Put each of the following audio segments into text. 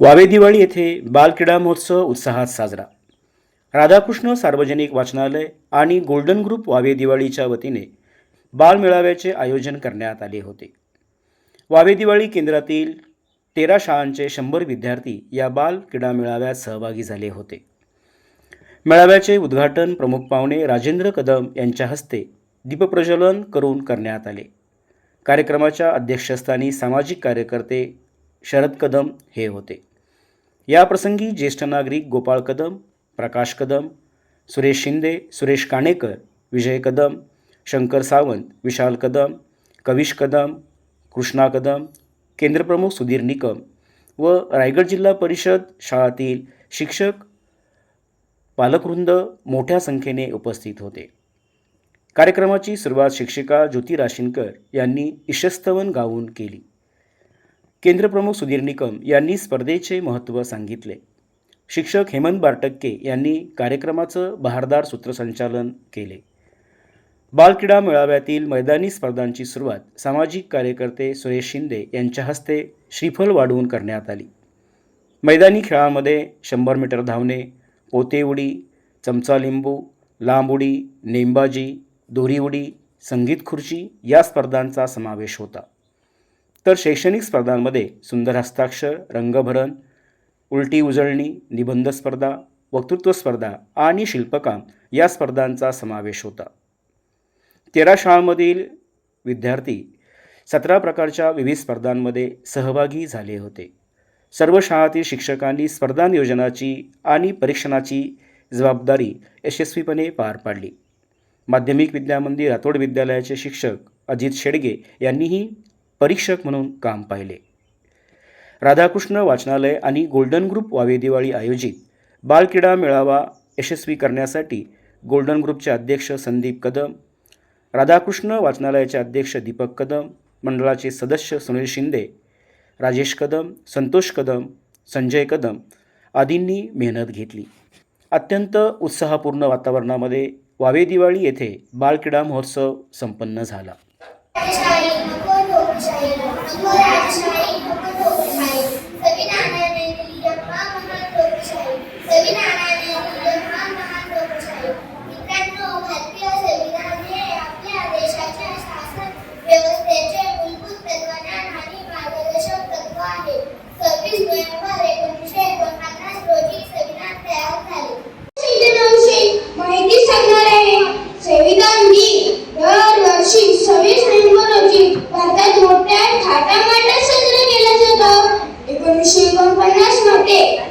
Huawei Diwali येथे बालक्रीडा महोत्सव उत्साहात साजरा. राधाकृष्ण सार्वजनिक वाचनालय आणि गोल्डन ग्रुप वावे दिवाळीच्या वतीने बालमेळाव्याचे आयोजन करण्यात आले होते. वावे दिवाळी केंद्रातील तेरा शाळांचे शंभर विद्यार्थी या बाल क्रीडा मेळाव्यात सहभागी झाले होते. मेळाव्याचे उद्घाटन प्रमुख पाहुणे राजेंद्र कदम यांच्या हस्ते दीपप्रज्वलन करून करण्यात आले. कार्यक्रमाच्या अध्यक्षस्थानी सामाजिक कार्यकर्ते शरद कदम हे होते. याप्रसंगी ज्येष्ठ नागरिक गोपाळ कदम प्रकाश कदम सुरेश शिंदे सुरेश काणेकर विजय कदम शंकर सावंत विशाल कदम कविश कदम कृष्णा कदम केंद्रप्रमुख सुधीर निकम व रायगड जिल्हा परिषद शाळातील शिक्षक पालकवृंद मोठ्या संख्येने उपस्थित होते. कार्यक्रमाची सुरुवात शिक्षिका ज्योती राशीनकर यांनी इशस्तवन गाऊन केली. केंद्रप्रमुख सुधीर निकम यांनी स्पर्धेचे महत्त्व सांगितले. शिक्षक हेमंत बारटक्के यांनी कार्यक्रमाचं बहारदार सूत्रसंचालन केले. बालक्रीडा मेळाव्यातील मैदानी स्पर्धांची सुरुवात सामाजिक कार्यकर्ते सुरेश शिंदे यांच्या हस्ते श्रीफल वाढवून करण्यात आली. मैदानी खेळामध्ये शंभर मीटर धावणे पोते उडी चमचा लिंबू लांब उडी नेमबाजी दोरी उडी संगीत खुर्ची या स्पर्धांचा समावेश होता. तर शैक्षणिक स्पर्धांमध्ये सुंदर हस्ताक्षर रंगभरण उलटी उजळणी निबंध स्पर्धा वक्तृत्व स्पर्धा आणि शिल्पकाम या स्पर्धांचा समावेश होता. तेरा शाळांमधील विद्यार्थी सतरा प्रकारच्या विविध स्पर्धांमध्ये सहभागी झाले होते. सर्व शाळातील शिक्षकांनी स्पर्धा नियोजनाची आणि परीक्षणाची जबाबदारी यशस्वीपणे पार पाडली. माध्यमिक विद्यामंदिर रातोड विद्यालयाचे शिक्षक अजित शेडगे यांनीही परीक्षक म्हणून काम पाहिले. राधाकृष्ण वाचनालय आणि गोल्डन ग्रुप वावे दिवाळी आयोजित बालक्रीडा मेळावा यशस्वी करण्यासाठी गोल्डन ग्रुपचे अध्यक्ष संदीप कदम राधाकृष्ण वाचनालयाचे अध्यक्ष दीपक कदम मंडळाचे सदस्य सुनील शिंदे राजेश कदम संतोष कदम संजय कदम आदींनी मेहनत घेतली. अत्यंत उत्साहपूर्ण वातावरणामध्ये वावे दिवाळी येथे बालक्रीडा महोत्सव संपन्न झाला. Thank you. qué?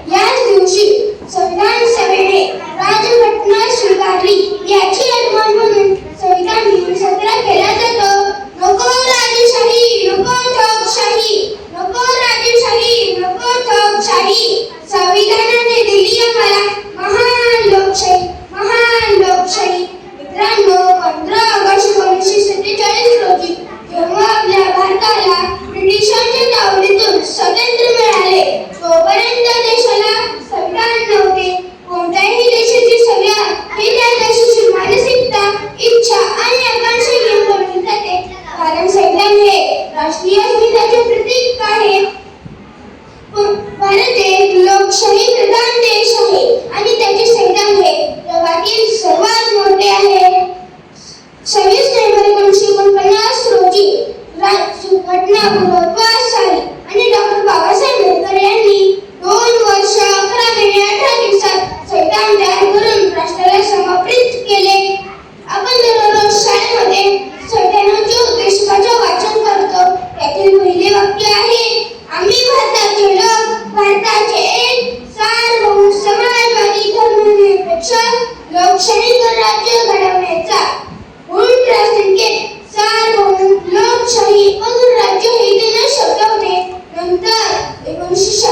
राष्ट्रीय अस्मितेचे प्रतीक आहे भारत एक लोकशाही राज्य घडवण्याचा. उल्ट्रासंख्ये सार्वभौम लोकशाही अगुण राज्य हे त्यांना शब्द होते. नंतर एकोणीसशे